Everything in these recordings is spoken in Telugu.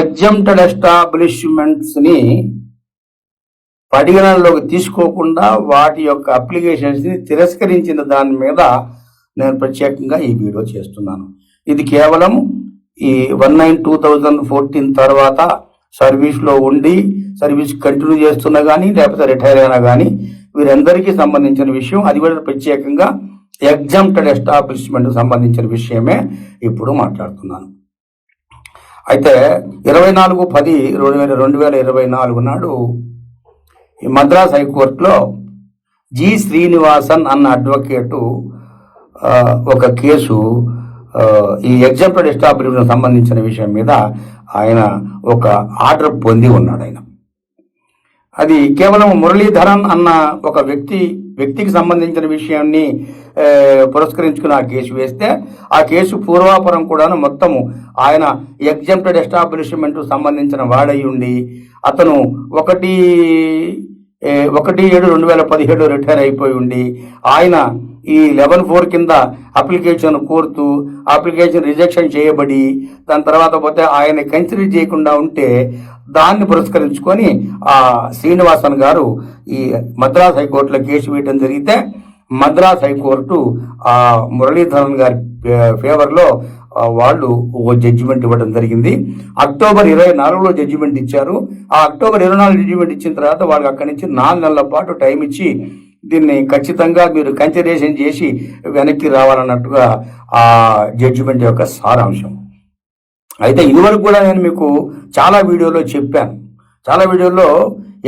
ఎగ్జామ్టెడ్ ఎస్టాబ్లిష్మెంట్స్ని పరిగణనలోకి తీసుకోకుండా వాటి యొక్క అప్లికేషన్స్ని తిరస్కరించిన దాని మీద నేను ప్రత్యేకంగా ఈ వీడియో చేస్తున్నాను. ఇది కేవలం ఈ one nine two thousand fourteen తర్వాత సర్వీస్లో ఉండి సర్వీస్ కంటిన్యూ చేస్తున్నా కానీ లేకపోతే రిటైర్ అయినా కానీ వీరందరికీ సంబంధించిన విషయం అది కూడా ప్రత్యేకంగా ఎగ్జామ్టెడ్ ఎస్టాబ్లిష్మెంట్ సంబంధించిన విషయమే ఇప్పుడు మాట్లాడుతున్నాను. అయితే ఇరవై నాలుగు పది రెండు వేల రెండు వేల ఇరవై నాలుగు నాడు ఈ మద్రాస్ హైకోర్టులో జి శ్రీనివాసన్ అన్న అడ్వకేటు ఒక కేసు ఈ ఎగ్జాంపుల్ ఎస్టాబ్లిష్మెంట్ సంబంధించిన విషయం మీద ఆయన ఒక ఆర్డర్ పొంది ఉన్నాడు ఆయన. అది కేవలం మురళీధరన్ అన్న ఒక వ్యక్తి వ్యక్తికి సంబంధించిన విషయాన్ని పురస్కరించుకుని ఆ కేసు వేస్తే ఆ కేసు పూర్వాపరం కూడాను మొత్తము ఆయన ఎగ్జంప్టెడ్ ఎస్టాబ్లిష్మెంట్ సంబంధించిన వాడై ఉండి అతను ఒకటి ఒకటి ఏడు రెండు వేల పదిహేడు రిటైర్ అయిపోయి ఉండి ఆయన ఈ లెవెన్ ఫోర్ కింద అప్లికేషన్ కోరుతూ అప్లికేషన్ రిజెక్షన్ చేయబడి దాని తర్వాత పోతే ఆయన కన్సిడర్ చేయకుండా ఉంటే దాన్ని పురస్కరించుకొని ఆ శ్రీనివాసన్ గారు ఈ మద్రాస్ హైకోర్టులో కేసు వేయడం జరిగితే మద్రాస్ హైకోర్టు ఆ మురళీధరన్ గారి ఫే- ఫేవర్లో వాళ్ళు ఓ జడ్జిమెంట్ ఇవ్వడం జరిగింది. అక్టోబర్ ఇరవై నాలుగులో జడ్జిమెంట్ ఇచ్చారు. ఆ అక్టోబర్ ఇరవై నాలుగు జడ్జిమెంట్ ఇచ్చిన తర్వాత వాళ్ళకి అక్కడి నుంచి నాలుగు నెలల పాటు టైం ఇచ్చి దీన్ని ఖచ్చితంగా మీరు కన్సిడరేషన్ చేసి వెనక్కి రావాలన్నట్టుగా ఆ జడ్జిమెంట్ యొక్క సారాంశం. అయితే ఇదివరకు కూడా నేను మీకు చాలా వీడియోలో చెప్పాను. చాలా వీడియోల్లో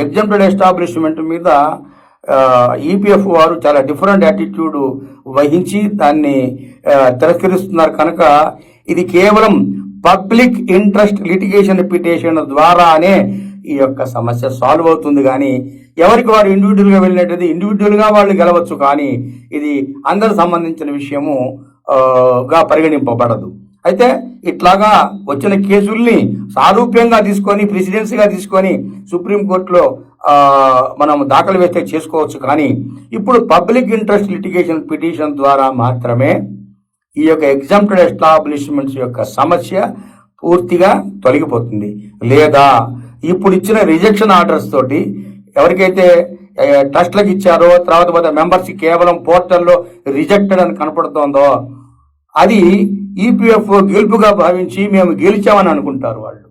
ఎగ్జాంపుల్ ఎస్టాబ్లిష్మెంట్ మీద ఈపీఎఫ్ వారు చాలా డిఫరెంట్ యాటిట్యూడ్ వహించి దాన్ని తిరస్కరిస్తున్నారు. కనుక ఇది కేవలం పబ్లిక్ ఇంట్రెస్ట్ లిటిగేషన్ పిటిషన్ ద్వారానే ఈ యొక్క సమస్య సాల్వ్ అవుతుంది. కానీ ఎవరికి వారు ఇండివిజువల్గా వెళ్ళినట్టు ఇండివిజువల్గా వాళ్ళు గెలవచ్చు. కానీ ఇది అందరికి సంబంధించిన విషయము గా పరిగణింపబడదు. అయితే ఇట్లాగా వచ్చిన కేసుల్ని సారూప్యంగా తీసుకొని ప్రెసిడెన్సీగా తీసుకొని సుప్రీంకోర్టులో మనం దాఖలు వేస్తే చేసుకోవచ్చు. కానీ ఇప్పుడు పబ్లిక్ ఇంట్రెస్ట్ లిటిగేషన్ పిటిషన్ ద్వారా మాత్రమే ఈ యొక్క ఎగ్జామ్టెడ్ ఎస్టాబ్లిష్మెంట్స్ యొక్క సమస్య పూర్తిగా తొలగిపోతుంది. లేదా ఇప్పుడు ఇచ్చిన రిజెక్షన్ ఆర్డర్స్ తోటి ఎవరికైతే ట్రస్ట్లకు ఇచ్చారో తర్వాత మెంబర్స్ కేవలం పోర్టల్లో రిజెక్టెడ్ అని కనపడుతోందో అది ఈపీఎఫ్ గెలుపుగా భావించి మేము గెలిచామని అనుకుంటారు వాళ్ళు.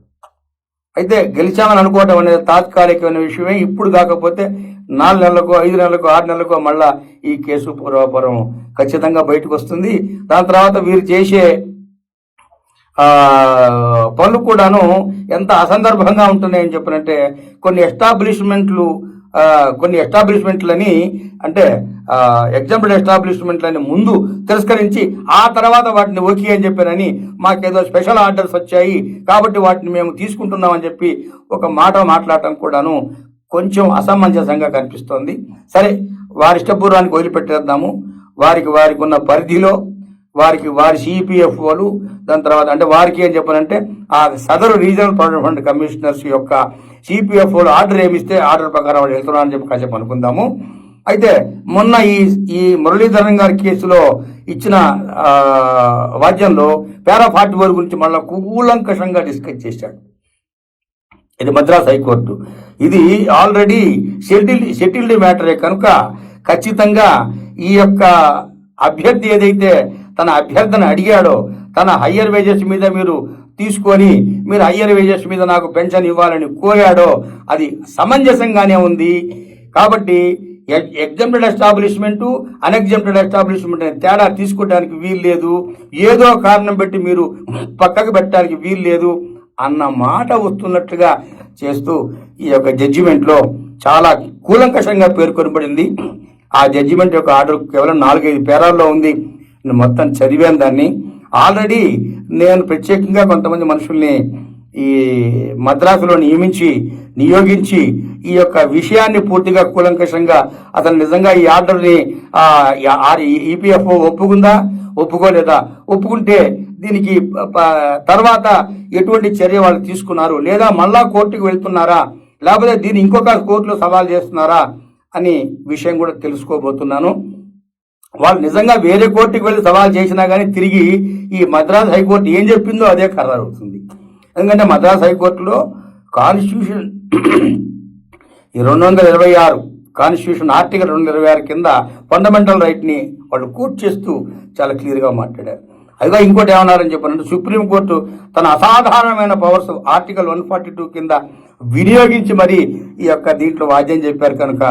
అయితే గెలిచామని అనుకోవటం అనేది తాత్కాలికమైన విషయమే. ఇప్పుడు కాకపోతే నాలుగు నెలలకు ఐదు నెలలకు ఆరు నెలలకు మళ్ళా ఈ కేసు పూర్వాపరం ఖచ్చితంగా బయటకు వస్తుంది. దాని తర్వాత వీరు చేసే పనులు కూడాను ఎంత అసందర్భంగా ఉంటున్నాయని చెప్పినంటే కొన్ని ఎస్టాబ్లిష్మెంట్లు కొన్ని ఎస్టాబ్లిష్మెంట్లని అంటే ఎగ్జాంపుల్ ఎస్టాబ్లిష్మెంట్లని ముందు తిరస్కరించి ఆ తర్వాత వాటిని ఓకే అని చెప్పానని మాకేదో స్పెషల్ ఆర్డర్స్ వచ్చాయి కాబట్టి వాటిని మేము తీసుకుంటున్నామని చెప్పి ఒక మాట మాట్లాడటం కూడాను కొంచెం అసమంజసంగా కనిపిస్తోంది. సరే వారి ఇష్టపూర్వానికి వదిలిపెట్టేద్దాము. వారికి వారికి ఉన్న పరిధిలో వారికి వారి సిపిఎఫ్ఓలు దాని తర్వాత అంటే వారికి ఏం చెప్పాలంటే ఆ సదరు రీజనల్ ప్రొడక్ట్ ఫండ్ కమిషనర్స్ యొక్క సిపిఎఫ్ఓలు ఆర్డర్ ఏమిస్తే ఆర్డర్ ప్రకారం వాళ్ళు వెళ్తున్నారని చెప్పి కాసేపు అనుకుందాము. అయితే మొన్న ఈ ఈ మురళీధరన్ గారి కేసులో ఇచ్చిన వాద్యంలో పారా ఫార్టీ ఫోర్ గురించి మళ్ళీ కూలంకషంగా డిస్కస్ చేశాడు. ఇది మద్రాస్ హైకోర్టు. ఇది ఆల్రెడీ షెడ్యూల్ షెడ్యూల్డ్ మ్యాటరే కనుక ఖచ్చితంగా ఈ యొక్క అభ్యర్థి ఏదైతే తన అభ్యర్థన అడిగాడో తన హయ్యర్ వేజెస్ మీద మీరు తీసుకొని మీరు హయ్యర్ వేజెస్ మీద నాకు పెన్షన్ ఇవ్వాలని కోరాడో అది సమంజసంగానే ఉంది. కాబట్టి ఎగ్జామ్టెడ్ ఎస్టాబ్లిష్మెంటు అన్ఎగ్జామ్టెడ్ ఎస్టాబ్లిష్మెంట్ అనే తేడా తీసుకోవడానికి వీలు లేదు. ఏదో కారణం పెట్టి మీరు పక్కకు పెట్టడానికి వీలు లేదు అన్న మాట వస్తున్నట్టుగా చేస్తూ ఈ యొక్క జడ్జిమెంట్లో చాలా కూలంకషంగా పేర్కొనబడింది. ఆ జడ్జిమెంట్ యొక్క ఆర్డర్ కేవలం నాలుగైదు పేరాల్లో ఉంది. మొత్తం చదివాను దాన్ని. ఆల్రెడీ నేను ప్రత్యేకంగా కొంతమంది మనుషుల్ని ఈ మద్రాసులో నియమించి నియోగించి ఈ యొక్క విషయాన్ని పూర్తిగా కూలంకషంగా అతను నిజంగా ఈ ఆర్డర్ని ఈపీఎఫ్ఓ ఒప్పుకుందా? ఒప్పుకోలేదా? ఒప్పుకుంటే దీనికి తర్వాత ఎటువంటి చర్య వాళ్ళు తీసుకున్నారు? లేదా మళ్ళా కోర్టుకు వెళ్తున్నారా? లేకపోతే దీన్ని ఇంకొక కోర్టులో సవాల్ చేస్తున్నారా? అని విషయం కూడా తెలుసుకోబోతున్నాను. వాళ్ళు నిజంగా వేరే కోర్టుకి వెళ్ళి సవాల్ చేసినా కానీ తిరిగి ఈ మద్రాస్ హైకోర్టు ఏం చెప్పిందో అదే ఖరారు అవుతుంది. ఎందుకంటే మద్రాస్ హైకోర్టులో కాన్స్టిట్యూషన్ ఈ రెండు వందల ఇరవై ఆరు కాన్స్టిట్యూషన్ ఆర్టికల్ రెండు ఇరవై ఆరు కింద ఫండమెంటల్ రైట్ని వాళ్ళు కూర్చేస్తూ చాలా క్లియర్గా మాట్లాడారు. అదిగా ఇంకోటి ఏమన్నారని చెప్పారంటే సుప్రీంకోర్టు తన అసాధారణమైన powers article one forty two కింద వినియోగించి మరి ఈ యొక్క దీంట్లో వాద్యం చెప్పారు కనుక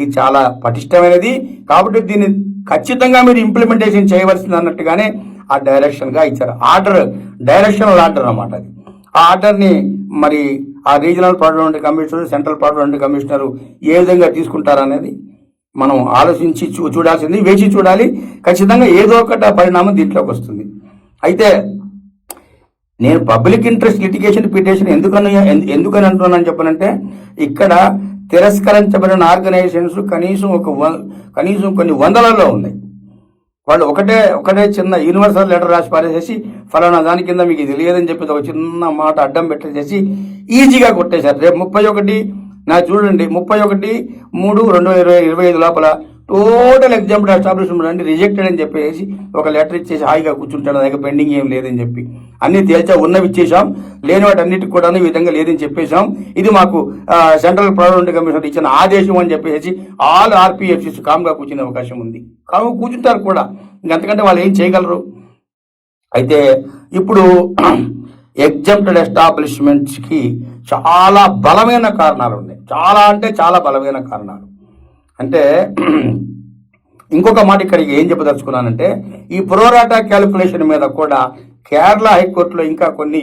ఇది చాలా పటిష్టమైనది. కాబట్టి దీన్ని ఖచ్చితంగా మీరు ఇంప్లిమెంటేషన్ చేయవలసింది అన్నట్టుగానే ఆ డైరెక్షన్గా ఇచ్చారు. ఆర్డర్ డైరెక్షనల్ ఆర్డర్ అనమాట అది. ఆ ఆర్డర్ని మరి ఆ regional parliament commissioner central parliament commissioner ఏ విధంగా తీసుకుంటారనేది మనం ఆలోచించి చూ చూడాల్సింది వేచి చూడాలి. ఖచ్చితంగా ఏదో ఒకటి పరిణామం దీంట్లోకి వస్తుంది. అయితే నేను పబ్లిక్ ఇంట్రెస్ట్ లిటిగేషన్ పిటిషన్ ఎందుకని ఎందుకని అంటున్నాను చెప్పనంటే ఇక్కడ తిరస్కరించబడిన ఆర్గనైజేషన్స్ కనీసం ఒక కనీసం కొన్ని వందలలో ఉన్నాయి. వాళ్ళు ఒకటే ఒకటే చిన్న యూనివర్సల్ లెటర్ రాసి పారేసేసి ఫలానా దాని కింద మీకు ఇది లేదని చెప్పి ఒక చిన్న మాట అడ్డం పెట్టేసేసి ఈజీగా కొట్టేశారు. రేపు ముప్పై ఒకటి నా చూడండి ముప్పై ఒకటి మూడు రెండు వేల ఇరవై ఇరవై ఐదు లోపల టోటల్ ఎగ్జామ్ ఎస్టాబ్లిష్మెంట్ అంటే రిజెక్టెడ్ అని చెప్పేసి ఒక లెటర్ ఇచ్చేసి హాయిగా కూర్చుంటాడు. దగ్గర పెండింగ్ ఏం లేదని చెప్పి. అన్ని తేల్చా ఉన్నవి ఇచ్చేసాం లేని వాటి అన్నిటికి కూడా ఈ విధంగా లేదని చెప్పేశాం. ఇది మాకు సెంట్రల్ పార్లమెంట్ కమిషన్ ఇచ్చిన ఆదేశం అని చెప్పేసి ఆల్ ఆర్పిఎఫ్సిస్ కామ్గా కూర్చునే అవకాశం ఉంది. కాము కూర్చుంటారు కూడా. ఇంకంతకంటే వాళ్ళు ఏం చేయగలరు? అయితే ఇప్పుడు ఎగ్జామ్టెడ్ ఎస్టాబ్లిష్మెంట్స్కి చాలా బలమైన కారణాలు ఉన్నాయి. చాలా అంటే చాలా బలమైన కారణాలు. అంటే ఇంకొక మాట ఇక్కడ ఏం చెప్పదలుచుకున్నానంటే ఈ ప్రోరాటా క్యాలిక్యులేషన్ మీద కూడా కేరళ హైకోర్టులో ఇంకా కొన్ని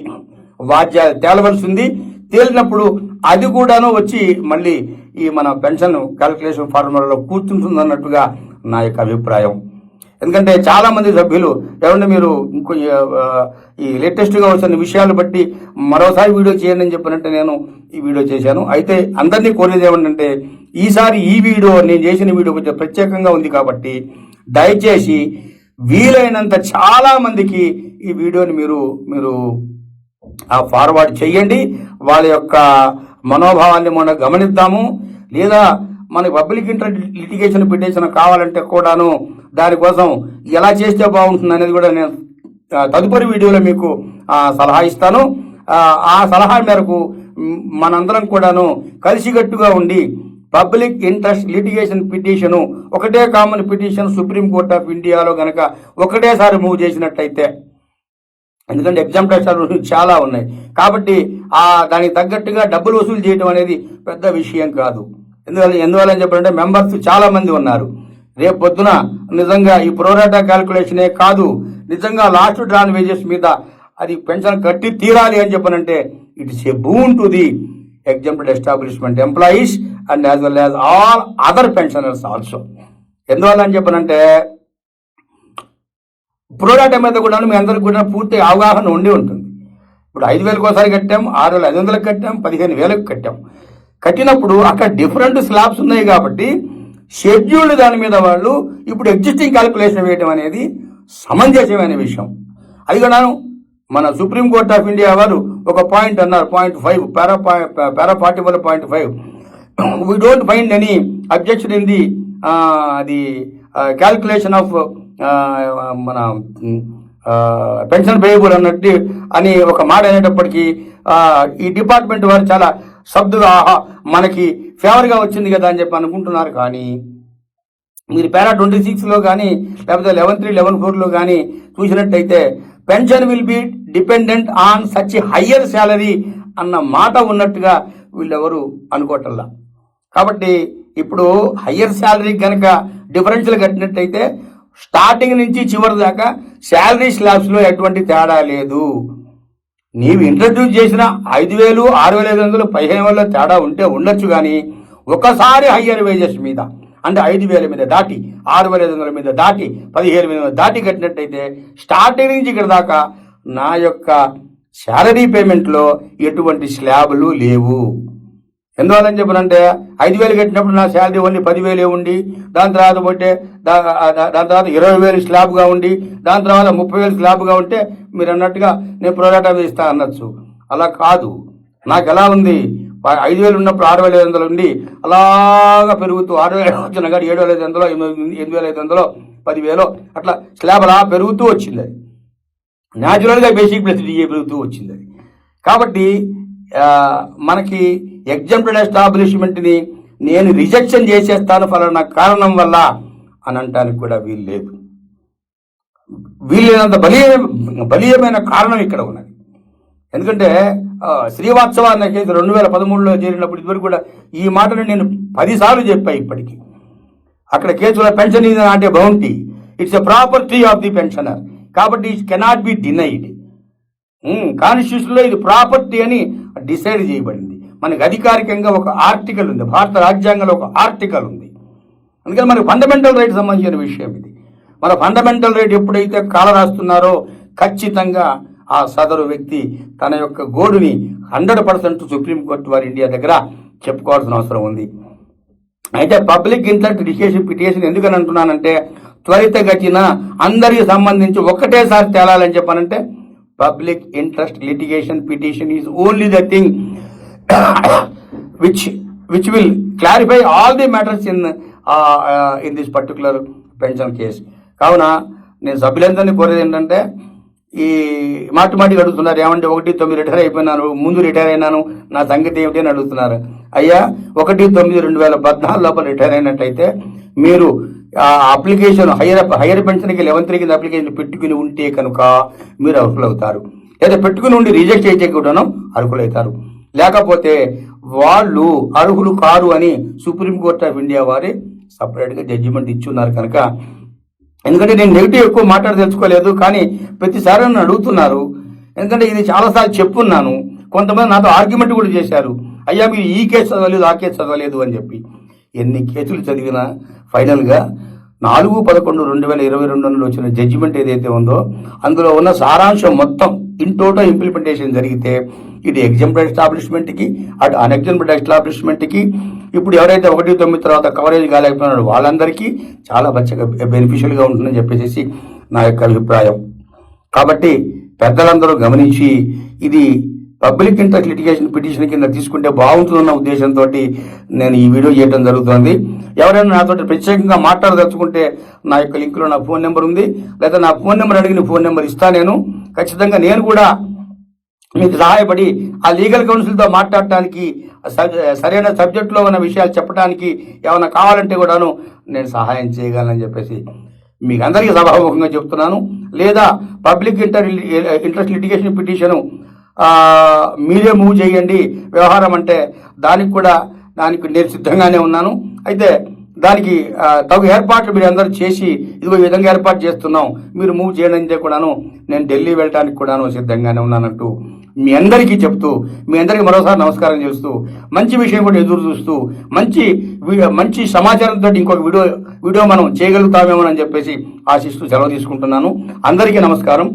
వాద్యాలు తేలవలసి ఉంది తేలినప్పుడు అది కూడాను వచ్చి మళ్ళీ ఈ మన పెన్షన్ క్యాలిక్యులేషన్ ఫార్ములాలో కూర్చుంటుంది అన్నట్టుగా నా యొక్క అభిప్రాయం. ఎందుకంటే చాలా మంది సభ్యులు ఏమంటే మీరు ఇంకో ఈ లేటెస్ట్గా వచ్చిన విషయాలు బట్టి మరోసారి వీడియో చేయండి అని చెప్పినట్టు నేను ఈ వీడియో చేశాను. అయితే అందరినీ కోరేది ఏమంటే ఈసారి ఈ వీడియో నేను చేసిన వీడియో కొంచెం ప్రత్యేకంగా ఉంది కాబట్టి దయచేసి వీలైనంత చాలా మందికి ఈ వీడియోని మీరు మీరు ఆ ఫార్వర్డ్ చేయండి. వాళ్ళ యొక్క మనోభావాన్ని మనం గమనిద్దాము. లేదా మన పబ్లిక్ ఇంటర్ లిటిగేషన్ పిటిషన్ కావాలంటే కూడాను దానికోసం ఎలా చేస్తే బాగుంటుంది అనేది కూడా నేను తదుపరి వీడియోలో మీకు సలహా ఇస్తాను. ఆ, సలహా మేరకు మనందరం కూడాను కలిసికట్టుగా ఉండి పబ్లిక్ ఇంట్రెస్ట్ లిటిగేషన్ పిటిషను ఒకటే common petition supreme court of ఇండియాలో గనక ఒకటేసారి మూవ్ చేసినట్టయితే ఎందుకంటే ఎగ్జామ్ టెస్టాలు చాలా ఉన్నాయి. కాబట్టి ఆ దానికి తగ్గట్టుగా డబ్బులు వసూలు చేయడం అనేది పెద్ద విషయం కాదు. ఎందువల్ల ఎందువల్ల అని చెప్పాలంటే మెంబర్స్ చాలా మంది ఉన్నారు. రేపు పొద్దున నిజంగా ఈ ప్రోరాటా క్యాల్కులేషనే కాదు నిజంగా లాస్ట్ డ్రాన్ వేజెస్ మీద అది పెన్షన్ కట్టి తీరాలి అని చెప్పనంటే it is a boon to the example establishment employees and as well as all other pensioners also. ఎందువల్ల అని చెప్పనంటే ప్రోడాక్ట్ మీద కూడా మీ అందరికి కూడా పూర్తి అవగాహన ఉండి ఉంటుంది. ఇప్పుడు ఐదు వేలకు ఒకసారి కట్టాం ఆరు వేల ఐదు వందలకు కట్టాం పదిహేను వేలకు కట్టాం. కట్టినప్పుడు అక్కడ డిఫరెంట్ స్లాబ్స్ ఉన్నాయి కాబట్టి షెడ్యూల్డ్ దాని మీద వాళ్ళు ఇప్పుడు ఎగ్జిస్టింగ్ క్యాలిక్యులేషన్ వేయడం అనేది సమంజసమైన విషయం. అది కూడా మన సుప్రీం కోర్ట్ ఆఫ్ ఇండియా వారు ఒక పాయింట్ అన్నారు point five para para forty one point five we don't find any objection in the అది క్యాల్కులేషన్ ఆఫ్ మన పెన్షన్ పేయబుల్ అన్నట్టు అని ఒక మాట అనేటప్పటికీ ఈ డిపార్ట్మెంట్ వారు చాలా సబ్దుదాహ ఆహా మనకి ఫేవర్గా వచ్చింది కదా అని చెప్పి అనుకుంటున్నారు కానీ మీరు పేరా ట్వంటీ సిక్స్లో కానీ లేకపోతే లెవెన్ త్రీ లెవెన్ ఫోర్లో కానీ చూసినట్టయితే pension will be dependent on such higher salary అన్న మాట ఉన్నట్టుగా వీళ్ళెవరు అనుకోవటంలా. కాబట్టి ఇప్పుడు హయ్యర్ శాలరీ కనుక డిఫరెన్షియల్ కట్టినట్టయితే స్టార్టింగ్ నుంచి చివరి దాకా శాలరీ స్లాబ్స్లో ఎటువంటి తేడా లేదు. నీవు ఇంట్రడ్యూస్ చేసిన ఐదు వేలు ఆరు వేల ఐదు వందలు పదిహేను వేల తేడా ఉంటే ఉండొచ్చు కానీ ఒకసారి హయ్యర్ వేజెస్ మీద అంటే ఐదు వేల మీద దాటి ఆరు వేల ఐదు వందల మీద దాటి పదిహేను వేల మీద దాటి కట్టినట్టయితే స్టార్టింగ్ నుంచి ఇక్కడ దాకా నా యొక్క శాలరీ పేమెంట్లో ఎటువంటి స్లాబులు లేవు. ఎందువల్లని చెప్పనంటే ఐదు వేలు కట్టినప్పుడు నా శాలరీ ఓన్లీ పదివేలే ఉండి దాని తర్వాత పోతే దాని తర్వాత ఇరవై వేలు స్లాబ్గా ఉండి దాని తర్వాత ముప్పై వేలు స్లాబ్గా ఉంటే మీరు అన్నట్టుగా నేను ప్రోరాటా వేస్తా అనొచ్చు. అలా కాదు. నాకు ఎలా ఉంది? ఐదు వేలు ఉన్నప్పుడు ఆరు వేల ఐదు వందలు ఉండి అలాగా పెరుగుతూ ఆరు వేలు వచ్చిన కాదు ఏడు వేల ఐదు వందలు ఎనిమిది వేల ఐదు వందలు పదివేలు అట్లా స్లాబ్ అలా పెరుగుతూ వచ్చింది అది. న్యాచురల్గా బేసిక్ ప్లస్ డిఏ పెరుగుతూ వచ్చింది అది. కాబట్టి మనకి ఎగ్జాంపుల్ ఎస్టాబ్లిష్మెంట్ని నేను రిజెక్షన్ చేసేస్తాను ఫలానా కారణం వల్ల అని అనటానికి కూడా వీలు లేదు. వీలైనంత బలీయ బలీయమైన కారణం ఇక్కడ ఉన్నది. ఎందుకంటే శ్రీవాత్సవ అన్న రెండు వేల పదమూడులో చేరినప్పుడు ఇదివరకు కూడా ఈ మాటను నేను పదిసార్లు చెప్పా ఇప్పటికి. అక్కడ కేసులో పెన్షన్ ఇది అంటే bounty it's a property of the pensioner కాబట్టి ఇట్ కెనాట్ బి డినైడ్ కాన్స్టిట్యూషన్లో ఇది ప్రాపర్టీ అని డిసైడ్ చేయబడింది. మనకి అధికారికంగా ఒక ఆర్టికల్ ఉంది. భారత రాజ్యాంగంలో ఒక ఆర్టికల్ ఉంది. అందుకని మనకి ఫండమెంటల్ రైట్ సంబంధించిన విషయం ఇది. మన ఫండమెంటల్ రైట్ ఎప్పుడైతే కాల రాస్తున్నారో ఖచ్చితంగా ఆ సదరు వ్యక్తి తన యొక్క గోడుని హండ్రెడ్ పర్సెంట్ సుప్రీంకోర్టు వారి ఇండియా దగ్గర చెప్పుకోవాల్సిన అవసరం ఉంది. అయితే పబ్లిక్ ఇంట్రెస్ట్ లిటిగేషన్ పిటిషన్ ఎందుకని అంటున్నానంటే త్వరితగతిన అందరికి సంబంధించి ఒకటేసారి తేలాలని చెప్పానంటే public interest litigation petition is only the thing which which will clarify all the matters in in this particular pension case కావున నేను సభ్యులందరినీ కోరేది ఏంటంటే ఈ మాటి మాటికి అడుగుతున్నారు ఏమంటే ఒకటి తొమ్మిది రిటైర్ అయిపోయినాను ముందు రిటైర్ అయినాను నా సంగతి ఏమిటి అని అడుగుతున్నారు. అయ్యా ఒకటి తొమ్మిది రెండు వేల పద్నాలుగు లోపల రిటైర్ అయినట్టయితే మీరు అప్లికేషన్ హైయర్ హైయర్ పెన్షన్కి లెవెన్త్ కింద అప్లికేషన్ పెట్టుకుని ఉంటే కనుక మీరు అర్హులవుతారు. లేదా పెట్టుకుని ఉండి రిజెక్ట్ అయితే కూడా అర్హులవుతారు. లేకపోతే వాళ్ళు అర్హులు కారు అని సుప్రీంకోర్టు ఆఫ్ ఇండియా వారి సపరేట్గా జడ్జిమెంట్ ఇచ్చున్నారు కనుక. ఎందుకంటే నేను నెగిటివ్ ఎక్కువ మాట్లాడదలుచుకోలేదు కానీ ప్రతిసారి నన్ను అడుగుతున్నారు. ఎందుకంటే ఇది చాలాసార్లు చెప్పున్నాను. కొంతమంది నాతో ఆర్గ్యుమెంట్ కూడా చేశారు. అయ్యా మీరు ఈ కేసు చదవలేదు ఆ కేసు చదవలేదు అని చెప్పి. ఎన్ని కేసులు చదివినా ఫైనల్గా నాలుగు పదకొండు రెండు వేల ఇరవై రెండులో వచ్చిన జడ్జిమెంట్ ఏదైతే ఉందో అందులో ఉన్న సారాంశం మొత్తం ఇన్ టోటల్ ఇంప్లిమెంటేషన్ జరిగితే ఇది ఎగ్జాంపుల్ ఎస్టాబ్లిష్మెంట్కి అటు అన్ఎగ్జాంపుల్ ఎస్టాబ్లిష్మెంట్కి ఇప్పుడు ఎవరైతే ఒకటి తొమ్మిది తర్వాత కవరేజ్ కాలేకపోయినాడు వాళ్ళందరికీ చాలా మంచిగా బెనిఫిషియల్గా ఉంటుందని చెప్పేసి నా యొక్క అభిప్రాయం. కాబట్టి పెద్దలందరూ గమనించి ఇది పబ్లిక్ ఇంట్రెస్ట్ లిటిగేషన్ పిటిషన్ కింద తీసుకుంటే బాగుంటుందన్న ఉద్దేశంతో నేను ఈ వీడియో చేయడం జరుగుతుంది. ఎవరైనా నాతో ప్రత్యేకంగా మాట్లాడదలుచుకుంటే నా యొక్క లింక్లో నా ఫోన్ నెంబర్ ఉంది. లేదా నా ఫోన్ నెంబర్ అడిగిన ఫోన్ నెంబర్ ఇస్తా నేను. ఖచ్చితంగా నేను కూడా మీకు సహాయపడి ఆ లీగల్ కౌన్సిల్తో మాట్లాడటానికి సరైన సబ్జెక్టులో ఉన్న విషయాలు చెప్పడానికి ఏమైనా కావాలంటే కూడాను నేను సహాయం చేయగలనని చెప్పేసి మీకు అందరికీ సభాముఖంగా చెప్తున్నాను. లేదా public inter interest litigation petition మీరే మూవ్ చేయండి. వ్యవహారం అంటే దానికి కూడా దానికి నేను సిద్ధంగానే ఉన్నాను. అయితే దానికి తగు ఏర్పాట్లు మీరు అందరూ చేసి ఇదిగో ఈ విధంగా ఏర్పాటు చేస్తున్నాం మీరు మూవ్ చేయడంతో కూడాను నేను ఢిల్లీ వెళ్ళడానికి కూడాను సిద్ధంగానే ఉన్నానంటూ మీ అందరికీ చెప్తూ మీ అందరికీ మరోసారి నమస్కారం చేస్తూ మంచి విషయం కూడా ఎదురు చూస్తూ మంచి మంచి సమాచారంతో ఇంకొక వీడియో వీడియో మనం చేయగలుగుతామేమో అని చెప్పేసి ఆశిస్తూ సెలవు తీసుకుంటున్నాను. అందరికీ నమస్కారం.